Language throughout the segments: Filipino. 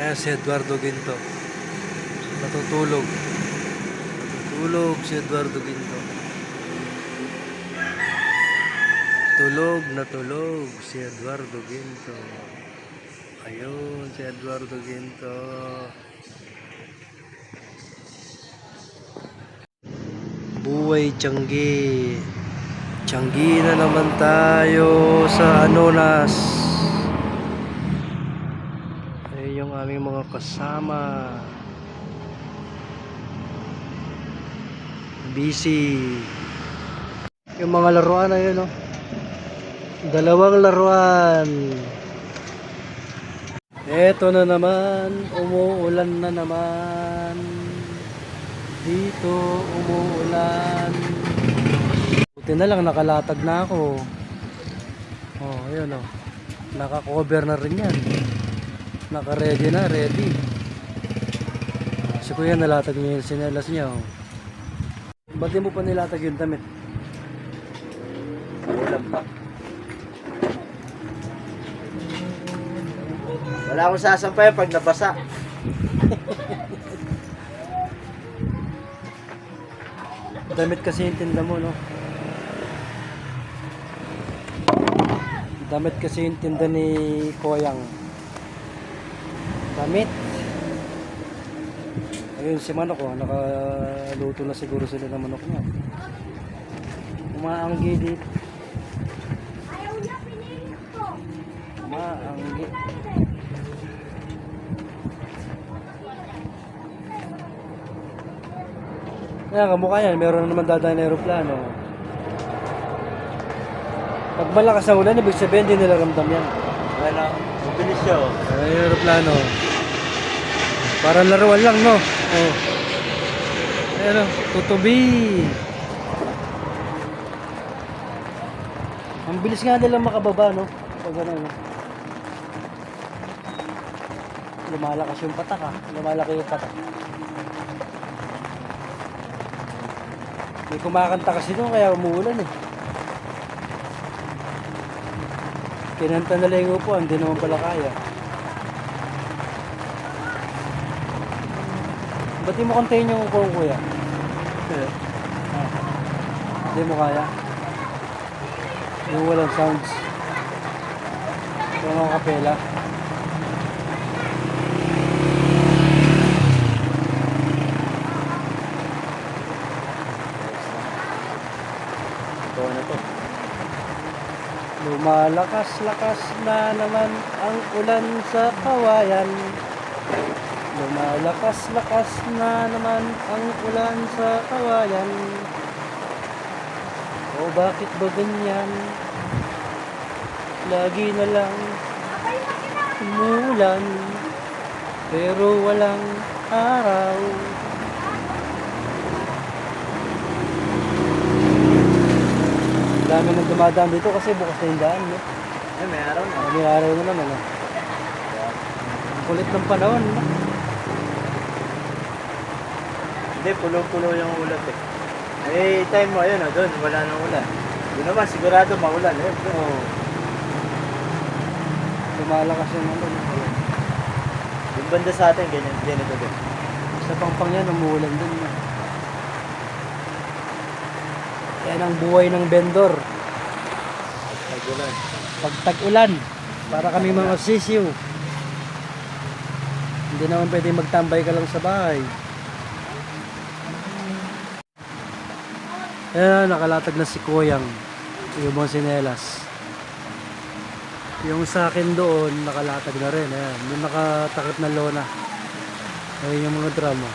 Ayan si Eduardo Ginto. Natutulog. Natutulog si Eduardo Ginto. Tulog na tulog si Eduardo Ginto. Ayun, si Eduardo Ginto. Buhay Tianggi. Tianggi na naman tayo sa Anonas. Ay yung aming mga kasama. Busy. Yung mga laruan na yun, oh. Dalawang laruan. Eto na naman, umuulan na naman. Dito, umuulan. Buti na lang, nakalatag na ako. Oh, ayun oh. Naka-cover na rin yan. Naka-ready na, ready. Si kuya nalatag niya yung sinelas niya oh. Ba't mo pa nilatag yung damit? Wala akong sasampayan pag nabasa. Damit kasi yung tinda mo, no? Damit kasi yung tinda ni Koyang. Damit. Ayun si manok, oh. Nakaluto na siguro sila ng manok niya. Umaanggi dito. Umaanggi. Kaya kamukha yan, meron naman dadaan na aeroplano. Pag malakas ang ulan, ibig sabihin hindi nila ramdam yan. Wala. Mabilis siya oh. Aeroplano. Parang laruan lang, no? Oh. Ayan o, tutubi. Ang bilis nga nila makababa, no? Pag ano, no? Lumalakas yung patak, ha? Lumalaki yung patak. May kumakanta kasi doon, kaya umuulan, eh. Kinanta nila yung upuan, hindi naman pala kaya. Ba't di mo kantayin yung upuan, kuya? Ah. Hindi mo kaya? Yung walang sounds. Yung mga kapela. Ito na to. Lumalakas-lakas na naman ang ulan sa kawayan. Lumalakas-lakas na naman ang ulan sa kawayan. O bakit ba ganyan? Lagi na lang umulan pero walang araw. Dami nang dumadaan dito kasi bukas na yung daan. No? Ay, may araw na. May araw na naman. Ang kulit ng panahon. No? Hindi, pulo-pulo yung ulan eh. Eh, time mo, ayun oh, doon, wala nang ulan. Doon naman, sigurado maulan. Eh, doon. Oo. Lumalakas yung ano. no? Yung banda sa atin, ganyan, ganito din. Sa pangpang yan, umuulan din. No? Yan ang buhay ng vendor. Nagulan. Pag tag-ulan, para kami mga sisiw. Hindi naman pwede magtambay ka lang sa bahay. Ayan, nakalatag na si Koyang. Yung mga sinelas. Yung sa akin doon, nakalatag na rin. Ayan, yung nakatakip na lona. Ayun yung mga drama.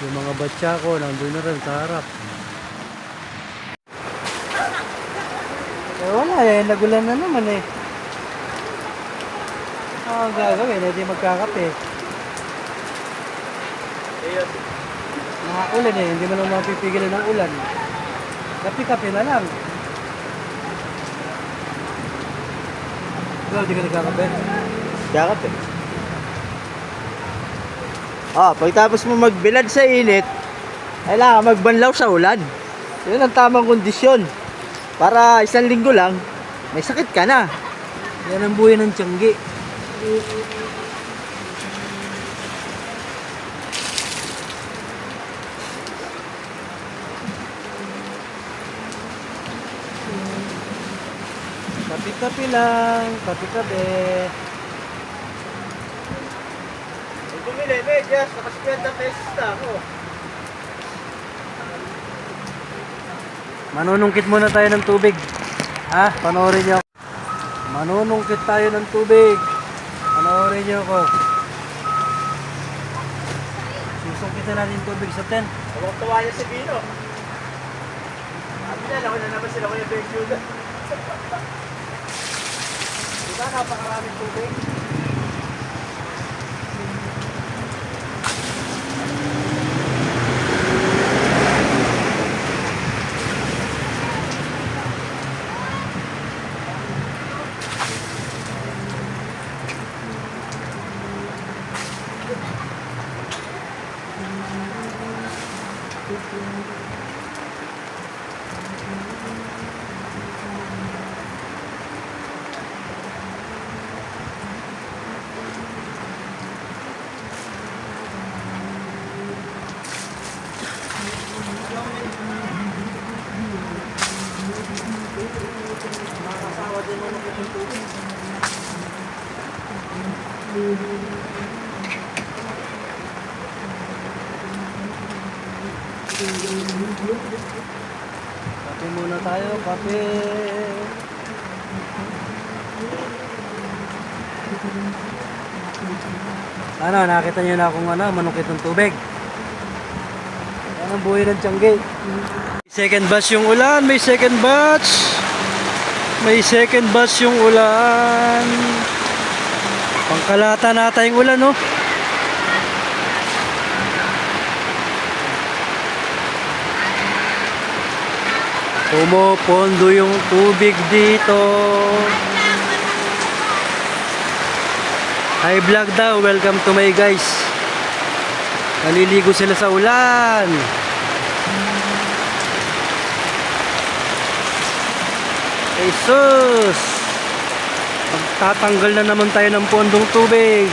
Yung mga batya ko, nandun na rin sa harap. Eh wala eh, nagulan na naman eh. Ano ang gagawin? Hindi magkakape. Ayun. Nakaulan eh, hindi mo naman mapipigilan ng ulan. Kape-kape na lang. Ikaw, di ka nagkakape? Eh. Ah, pagtapos mo magbilad sa init, kailangan magbanlaw sa ulan. Yun ang tamang kondisyon. Para isang linggo lang, may sakit ka na. Yan ang buhay ng tiyanggi. Kapi-kapi lang, kapi-kapi. Bumili, medyas, naka 50 pesos na ako. Manunungkit muna tayo ng tubig. Ha? Panoorin niyo. ako. Manunungkit tayo ng tubig. Panoorin niyo ako. Susungkitin natin yung tubig sa tent. Huwag tawa niya si Bino. Sabi niya, lako na naman sila kuya Benjuda. Diba, napakaraming tubig? Kape muna tayo, kape. Ano, nakita niyo na kung ano, manukit ng tubig. Yan ang buhay ng tiyanggi. Second batch yung ulan, may second batch. May second batch yung ulan. Pangkalata nata yung ulan, no? Pumupondo yung tubig dito. Hi vlog daw, welcome to my guys. Naliligo sila sa ulan. Jesus! Magtatanggal na naman tayo ng pondong tubig.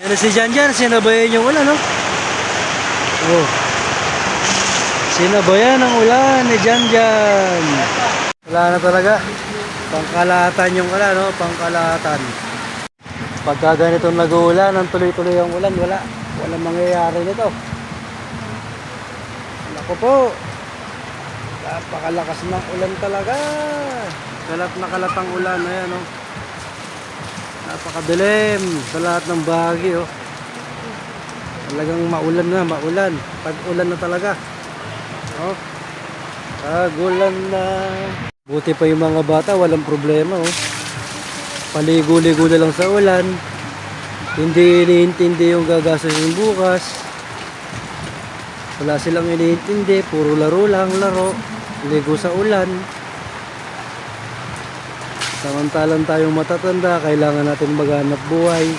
Ayan na si Jan Jan, sinabayan yung ulan, no? Oh. Sinabayan ang ulan ni Jan Jan. Wala na talaga. Pangkalahatan yung ulan, no? Pangkalahatan. Pagka ganitong nag-uulan, ang tuloy-tuloy ang ulan, wala. Walang mangyayari nito. Nako po. Napakalakas ng ulan talaga. Kalat na kalat ang ulan. Ayan, oh. Napakadilim sa lahat ng bahagi, oh. Talagang maulan na, maulan. Tag-ulan na talaga. Oh. Tag-ulan na. Buti pa yung mga bata, walang problema, oh. Paligo-ligo na lang sa ulan. Hindi iniintindi yung gagastusin bukas. Wala silang iniintindi, puro laro lang, laro. Ligo sa ulan. Samantalang tayong matatanda, kailangan natin maghanap buhay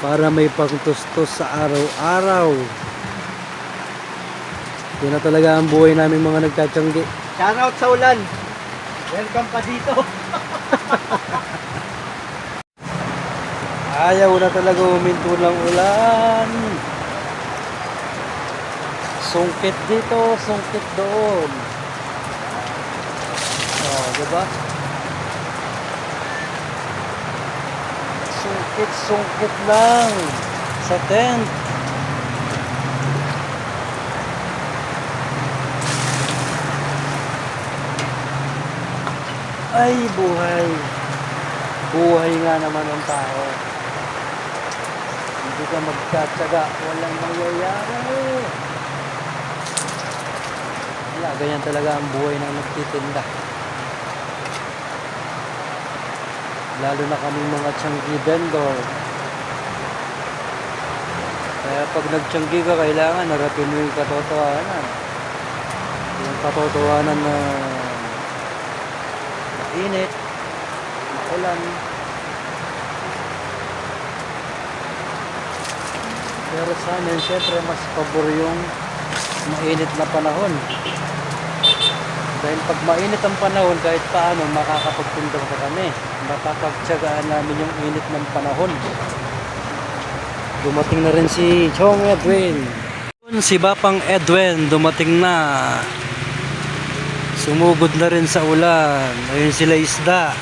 para may pangtustos sa araw-araw. Yun na talaga ang buhay namin mga nagtatiyanggi. Shoutout sa ulan. Welcome pa dito. Ayaw na talaga huminto ng ulan. Sungkit dito, sungkit doon. Oh, diba? Sungkit, sungkit lang sa tent. Ay, buhay. Buhay nga naman ang tao. Hindi ka magtsatsaga, walang mangyayari. Wala, ganyan talaga ang buhay ng nagtitinda. Lalo na kami mga tiyanggi vendor. Kaya pag nagtiyanggi ka, kailangan narapin mo yung katotohanan. Yung katotohanan na mainit, maulan, Pero sa amin, syempre, mas pabor yung mainit na panahon. Dahil pag mainit ang panahon, kahit paano, makakapagtindang pa kami. Mapapagtsagaan namin yung init ng panahon. Dumating na rin si Chong Edwin. Si Bapang Edwin, dumating na. Sumugod na rin sa ulan. Ayun sila isda.